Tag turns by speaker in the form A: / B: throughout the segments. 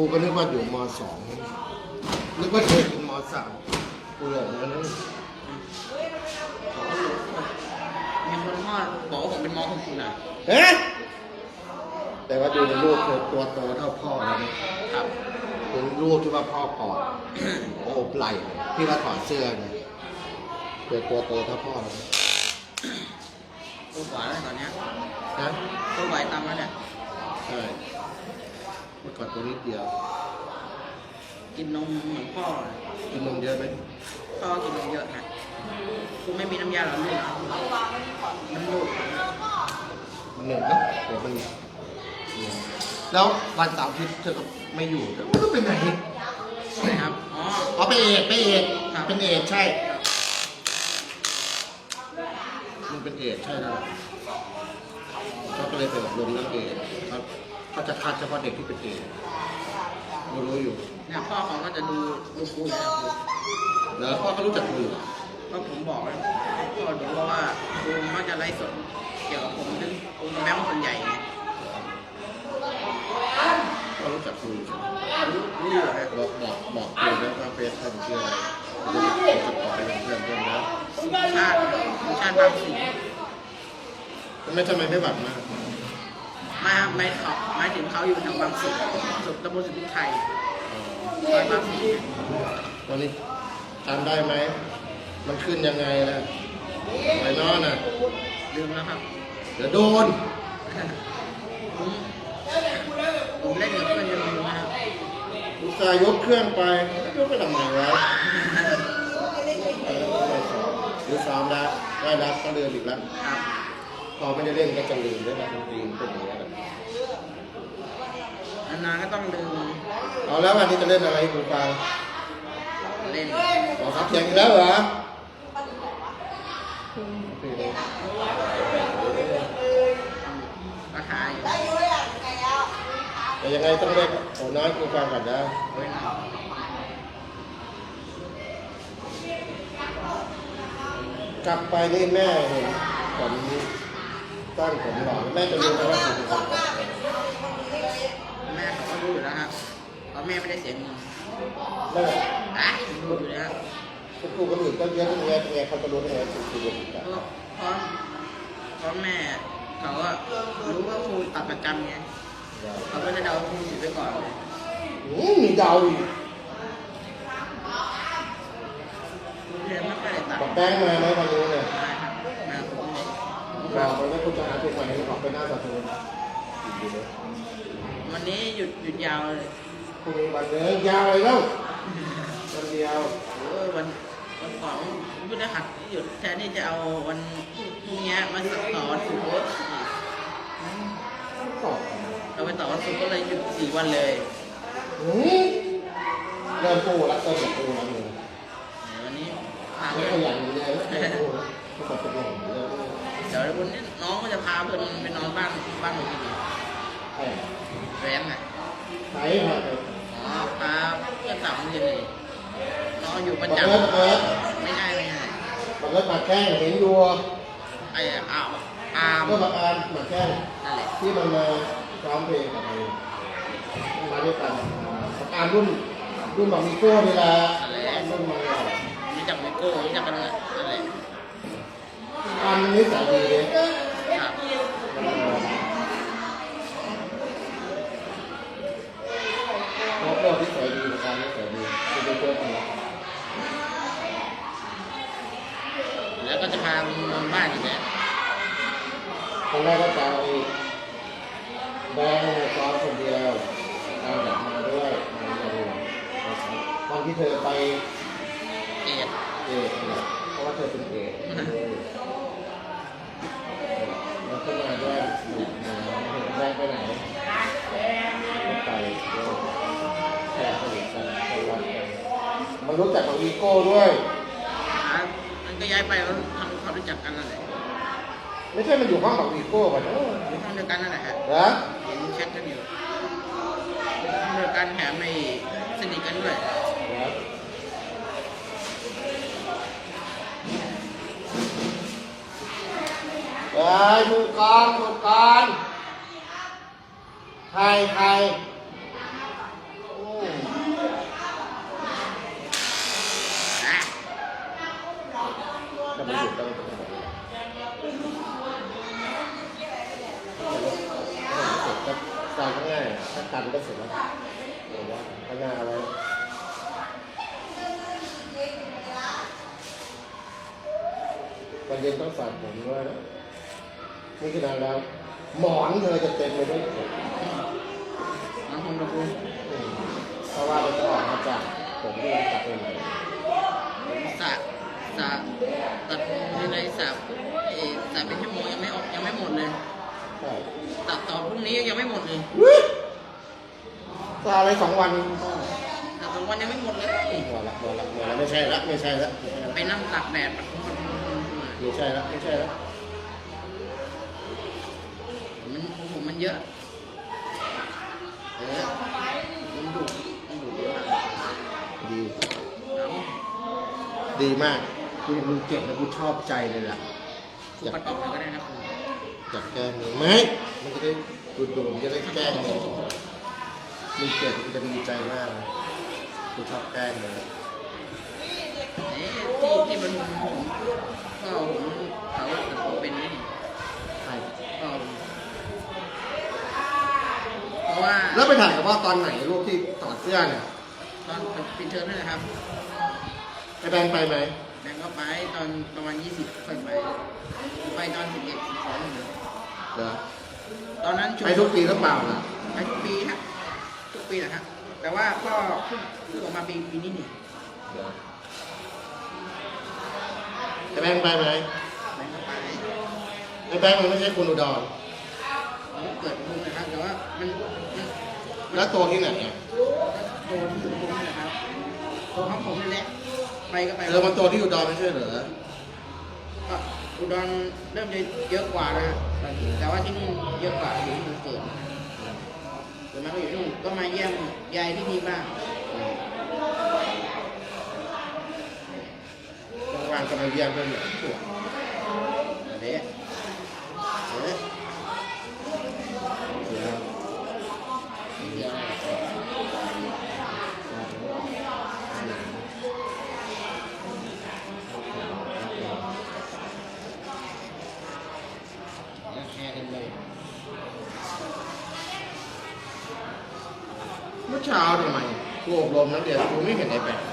A: รูก็นึกว่าอยู่มสองนึกว่าเธอเป็นมสามกูหลงแล้วนะ
B: มีคนพ่อบอกว่าผมเป็นมอของคุณอะ
A: เอ๊ะแต่ว่าดูในรูปเธอตัวโตเท่าพ่อแล้วนะครับดูรูปที่ว่าพ่อกอด โอบไหล่ที่ว่าถอดเสื้อเนี่ยเธอตัวโตเท่าพ่อแล้วนะ
B: ตัวกว่าแล้วตอนเนี้ย
A: นะ
B: ตัวไหวตามแล้วเนี่ย
A: ใช่ เมื่อก่อนตัวนิดเดียว
B: กินนมเหมือนพ่อเลย
A: กินนมเยอะไหม
B: พ่อกินนมเยอะนะคุณไม่มีน้ำยาหรอลูกน้ำลูก
A: มันเหนื่อยนะเดี๋ยวมันแล้ววันเสาร์อาทิตย์เธอก็ไม่อยู่เธอไม่รู้ไปไหน
B: นะครับอ๋อ
A: อ๋อไปเอกไปเอก
B: ครับ
A: เป็นเอกใช่มึงเป็นเอกใช่แล้วเขาก็เลยไปอบรมนักเอกครับ เขาจะคัดเฉพาะเด็กที่เป็นเอกเรารู้อยู่
B: เนี่ยพ่อเขาก็จะดูดูครูอยู่นะครับ
A: แล้วพ่อก็รู้จักกูอยู่
B: ก็ผมบอกแล้วพ่อดูเพราะว่าครูมักจะไลฟ์สดเกี่ยวกับผมซึ่งผมแม่คนใหญ่ไง
A: พ่อรู้จักกูอยู่ใช่ไหม
B: รู้รู้อยู่นะ
A: บอกบอกบอกกูแล้วว่าเฟซท่านชื่ออะไรจะจะต่อไปเป็นเพื่อนเพื่อนนะ
B: ชาติชาติบางสิ่ง
A: ทำไมทำไมไม่บัตรมา
B: มาไม่เขาหมายถึงเขาอยู่แถวบางสิ่งสุดตำบลสุขุมไทย
A: อ๋อ
B: ซอยบางสิ่ง
A: วันนี้จำได้ไหม มันขึ้นยังไงนะไอ้นอนน่ะ
B: ลืมแล้วครับ
A: เดี๋ยวโดน
B: ผมผมเล่นกับเพื่อนยังลืมนะครับ
A: อุตส่าห์ยกเครื่องไปยกไปทำไมวะเออไม่สอนหรือซ้อมแล้วได้รับก็เลืมอีกแล้ว
B: ครับ
A: พอไม่ได้เล่นก็จะลืมด้วยนะดนตรีมันเป็น อย่างนี้ยแหละ
B: นานๆก็ต้องลืม
A: เอาแล้ววันนี้จะเล่นอะไรให้กูฟัง
B: เล่น
A: ขอครับเสียงอีกแล้วเหรอ
B: ราคาอยู่
A: แต่ยังไงต้องเล่นโอ้น้อยกูฟังก่อนนะ
B: เว้ยนะ
A: กลับไปนี่แม่เห็นผมตั้งผมหล่อแม่จะรู้ไหมว่าผมเป็นคนหล่อ
B: แม่เขาก็รู้อยู่แล้วครับเพราะ แม่ไม่ได้เสียเงิน
A: แม่
B: อะรู้อยู่แล้ว
A: คุณครูคนอื่นก็เยอะแยะแยะเขาจะรู้ได้ไงคุณครูคนอื่น
B: เพ
A: กัน
B: ราะเพราะเพราะแม่เขาก็รู้ว่าครูตัดประจำไงเขาก็จะเดาครูอยู่ไปก่อนเลย
A: อืมมีเดาอีก
B: ครูเรียนไม่ค่อยได้ตัด
A: บอกแป้งมาไหมวันนี้เนี่ย
B: ได้ครับมา
A: บอกไปว่าคุณจะหาเพลงใหม่ให้บอกไปหน้าสาธุ
B: วันนี้หยุดหยุดยาวเลย
A: พรุ่งนี้วันเนื้อยาวเลยแล้ววันเดียว
B: โอ้ยวันวันก่อนพุทธหัสหยุดแทนที่จะเอาวันพรุ่งนี้มาต่อวันศุกร์
A: สอ
B: เราไปต่อวันศุกร์ก็เลยหยุดสี่วันเลย
A: เริ่มปูละเริ่มปูละหนึ่ง
B: วันนี้พา
A: ไม่
B: เพื่อน
A: ขยันเลยนะเริ่มปูละทุกคนเป็นหลงเลย
B: เดี๋ยววันนี้น้องก็จะพาเพื่อนไปนอนบ้านบ้านหนูอีก
A: ใช่
B: แว้นไง
A: ไหนพาไป
B: อ๋อพา เพื่อนสาวเรียนเลยน้องอยู่ประ
A: บัง
B: จ
A: เอิญเอิญำ
B: ไม่ได้ไม่ได้
A: บังเอิญมากแข้งเห็นอยู่
B: ไอ้อาวอาม
A: ก็บังเอิญมาแข้ง
B: นั่นแหละ
A: ที่มันมาร้องเพลงกับเรามาด้วยกันอาการรุ่นรุ่นแบบมีโก้นี่แหละรุ่นมา
B: รู้จักวิโก้รู้จักกันเลยนั่นแหละ
A: อันนี้สายดีเลยา
B: ไปนอนบ้านอีกแหละ
A: ตอนแรกก็จะเอาแบงค์ซ้อมคนเดียวเอาแบบมาด้วยมาดูตอนที่เธอไป
B: เอ็ด
A: เอกเนี่ยเพราะว่าเธอเป็นเอกแล้วก็มาด้วยมาเห็นแบงค์ไปไหนไม่ไปแค่สนิทกันไปวันมันรู้จักกับอีโก้ด้วย
B: อะมันก็ย้ายไปแล้วทำ ความรู้จักกันนั่นแหละ
A: ไม่ใช่มันอยู่ห้องกับอีโก้ป่ะเนอะ
B: อยู่ห้องเดียวกันนั่นแหละฮะ
A: เหรอ
B: เห็นแชทกันอยู่ห้องเดียวกันแถมไม่สนิทกันด้วย
A: เหรอเอ้ยมือกอนมือกอนใครใคร ไม่หยุดก็ไม่เป็นไรก็ซอยก็ง่ายถ้ากันก็เสร็จแล้วหรือว่าถ้างายอาไว้ตอนเย็นต้องสระผมด้วยนะนี่ขนาดแล้วหมอนเธอจะเต็มไปด้วย ยั
B: งไม่หมดเลยตา
A: อะไรสองวัน
B: ตัดสองวันยังไม่หมดเลย
A: หมดละหมดละหมดละไม่ใช่ละไม่ใช่ละไม่ใช่ละ
B: ไปนั่งตากแดดปัดปัดปัดปัดปัด
A: ไม่ใช่ละไม่ใช่ละ
B: มันของผมมันเยอะ เออมันดุมันดุเยอะมาก
A: ดี
B: เอา
A: ดีมากกูเห็นมึงเก็บแล้วกูชอบใจเลยล่ะ
B: คุณปัดออกหน่อยก็ได้นะคุณ
A: อยากแกล้งมึงไหมมันจะได้ ดูดูจะได้แกล้งมึงมึงเก็บกูจะดีใจมากเลยกูชอบแกล้งเลย
B: ที่ที่มันผมก็ผมเขาแต่ผมเป็นนี่
A: ใช่
B: ก็เพราะว่า
A: แล้วไปถ่ายกับว่าตอนไหนรูปที่ถอดเสื้อเนี่ย
B: ตอนปิดเทอมนั่นแหละครับ
A: ไอแบงค์ไปไหม
B: แบงก์ก็ไปตอนประมาณยี่สิบค่อยไป ไปตอนสิบเอ็ดสิบสองเห
A: รอ
B: อนนั้นชุม
A: ไปทุกปีหรือเปล่าล่ะ
B: ไปทุกปีครับทุกปีนะครับแต่ว่าก็เพิ่งเพิ่งออกมาปีปีนี้นี่
A: เหรอไอ้แบงค์ไปไหม
B: แบงก์ก็ไป
A: ไอ้แบงค์มันไม่ใช่คนอุดร
B: ผมเกิดพุ่งนะครับแต่ว่ามันมัน
A: แล้วตัวที่ไหนอะ
B: โตที่พุ่งนี่แหละครับโตของผมนี่แหละไปก็ไป
A: เออมันตัวที่อุดรไม่ใช่เหรอ
B: ก็ อุดรเริ่มจะเยอะกว่านะฮะแต่ว่าที่นู่นเยอะกว่าอยู่ที่ผมเกิดส่วนมากก็อยู่ที่นู่นก็มาเยี่ยมยายที่นี่บ้าง
A: วางๆก็มาเยี่ยมเพื่อนหน่อย
B: เด้เด้
A: เดี๋ยว
B: เดี๋ยวแชร์กันเลย
A: เมื่อเช้าทำไมกูอบ รมนักเรียนกูไม่เห็นไอ้แบงค์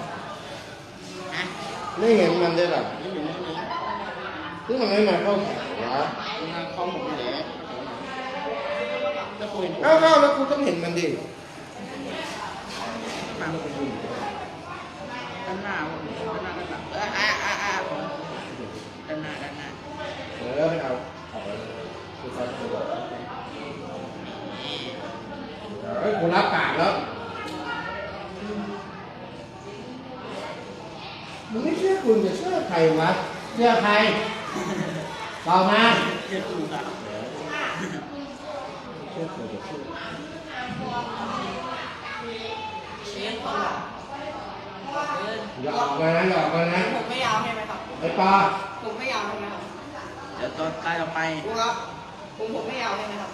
B: ฮะ
A: ไม่เห็นมันได้หรอ
B: นี่อยู่นี่นี่
A: ซึ่งมันไม่มาเข้าแถววะ
B: งานคอมผมนี่แหละแล้วคุย
A: เอ้าเอ้าแล้วกูต้องเห็นมันดิ
B: มาคุยด้านหน้าผมด้านหน้าด้านหลังเอออ่าอ่าอ่าผมด้านหน้าด้านหน้า
A: เออไม่เอาออกไปกูฟังกูบอกเฮ้ยกูรับปากแล้ว มึงไม่เชื่อกูจะเชื่อใครวะเชื่อใครต่อมา
B: เรียกครูครับ
A: เชื่อกูจะเชื่อ
B: เชียร์เขาหรอ
A: อย่าออกมานะอย่าออกมานะ
C: ผมไม่ยาวใช่ไหมครับ
A: ไอ้ปอ
C: ผมไม่ยาวใช่ไหมครับ
B: เดี๋ยวตอนตายเราไป
C: ครูครับผมผมไม่ยาวใช่ไหมครับ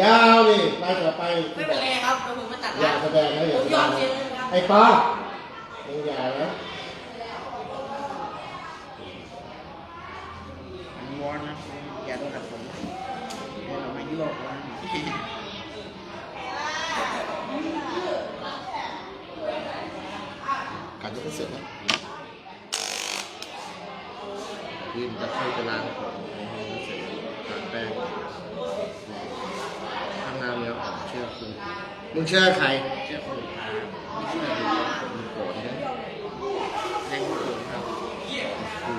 A: ยาวดิไปต่อไป
C: ไม่เป็นไรครับเดี๋ยวผมมาตัด
A: อย่า
C: นะ
A: แสดงนะอย่า
C: ผม
A: แส
C: ย
A: ด
C: อม
A: ง
C: เซ็น
A: นะ
C: เลยครับ
A: ไอ้ปอมึงอย่านะ
B: มัน วอนนะอย่าโดนหัดผมเดี๋ยวเรามายั่วกัน
A: การจะเสร็จแล้วยืนจะค่อยไปล้างผมในห้องเสร็จทาแป้งข้างหน้าเนี้ยออกเชื่อคุณมึงเชื่อใคร
B: เชื่อครูครับ
A: ไม่เชื่อดูมึงโกรธนะ
B: แรงครูครับ
A: กู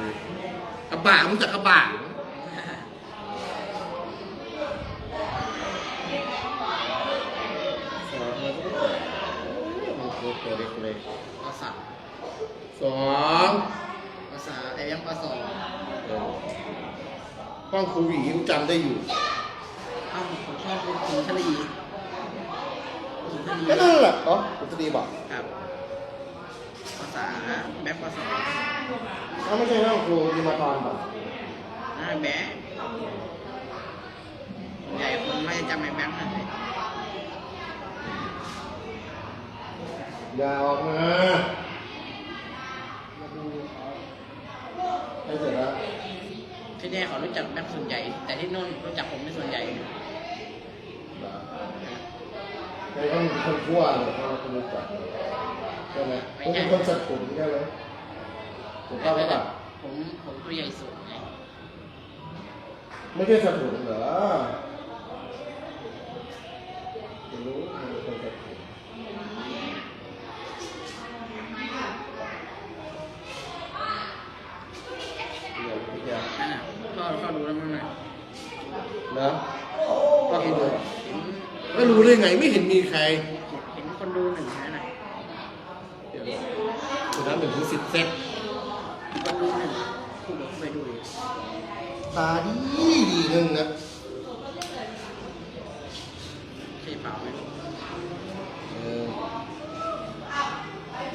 A: กระบะมึงจะกระบะ ตรตัวเล็ก
B: ภาษา
A: ๆสอง
B: ภาษาไอ้ยังภาษา
A: ห้องครูหวีกูจำได้อยู่
B: อ้าวผมชอบคุณขุนชลีขุนชลี
A: ก็นั่นแหละอ๋อผมจะดีบอก
B: ครับภาษาแบ็คภาษา
A: ถ้าไม่ใช่ห้องครูดีมาตอนบอก
B: หน้าแบ็คใหญ่คนไม่จะจำไอ้แบ็คนั่นเลย
A: อย่าออกมาให้เสร็จแล้ว
B: ที่นี่เขารู้จักแบ็คส่วนใหญ่ แต่ที่นู่นรู้จักผมไม่ส่วนใหญ่
A: เหรอในต้องมีคนทั่วเลยเพราะเราคนรู้จักใช่ไหมต้องเป็นคนสัตว์ขุนใช่ไหมถูกต้องไหมครับ
B: ผมผมตัวใหญ่สุดไง
A: ไม่ใช่สัตว์ขุนเหรอไม่รู้มันเป็นคนสัตว์ขุนเดี๋ยวพี่ยา
B: นั่นน่ะก็เข้า ดูแล้วมันน่ะ
A: นะก็
B: เห็
A: คื
B: น
A: อ
B: เห็น
A: ไม่รู้ได้ไงไม่เห็นมีใคร
B: เห็นคนดูหนึ่งนั่นน่ะ
A: เดี๋ยวคนนั้นหนึ่งถึงสิบเซต
B: คนดูหนึ่งพูดเข้าไปดูดิ
A: ตาดีดีหนึ่งนะ
B: ใช่เปล่าไหม
A: เออ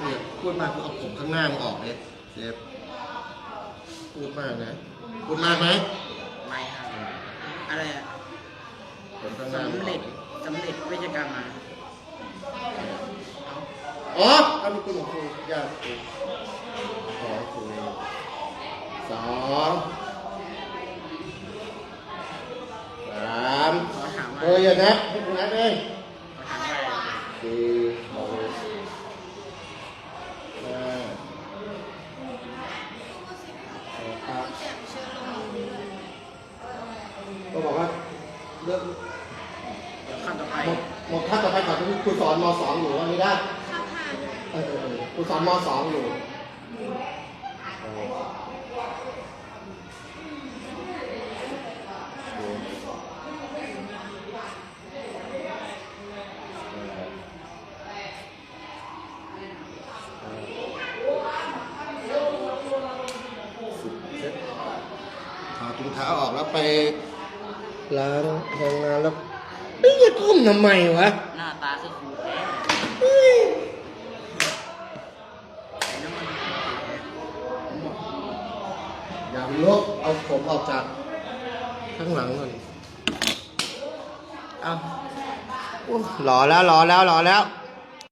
A: เนี่ยพูดมากกูเอาผมข้างหน้ามึงออกเลยเซฟพูดมากนะ พูดมากไหม
B: ไม่ครับ อะไรอะ
A: ผมข้างหน้ามึง
B: สำ
A: อ
B: เร็
A: อ
B: จ
A: ก
B: สำเร็จเวชกรรมมา
A: อ๋อเอามีคุณของครูยากครูขอครูสองสาม
B: ขอถามว่า
A: เอออย่านะให้กูนับเอง
B: ขอถามว่าอะไร
A: สี่หกห้าหกก็บอกว่าเลือก
B: เดี๋ยวขั้นต่อไป
A: หมดหมดขั้นต่อไปก่อนครูสอนมสองอยู่ว่าไม่ได้เออเออเออครูสอนมสองอยู่เออสิบเซตถอดถุงเท้าออกแล้วไปล้างห้องน้ำแล้ว เอ้ยจะก้มทำไมวะ
B: หน้าตาคือครูแท้
A: เฮ้ย
B: ใส่น้ำมัน
A: อย่าลบเอาผมออกจากข้างหลังก่อนเอาโอ้รอแล้วรอแล้วรอแล้ว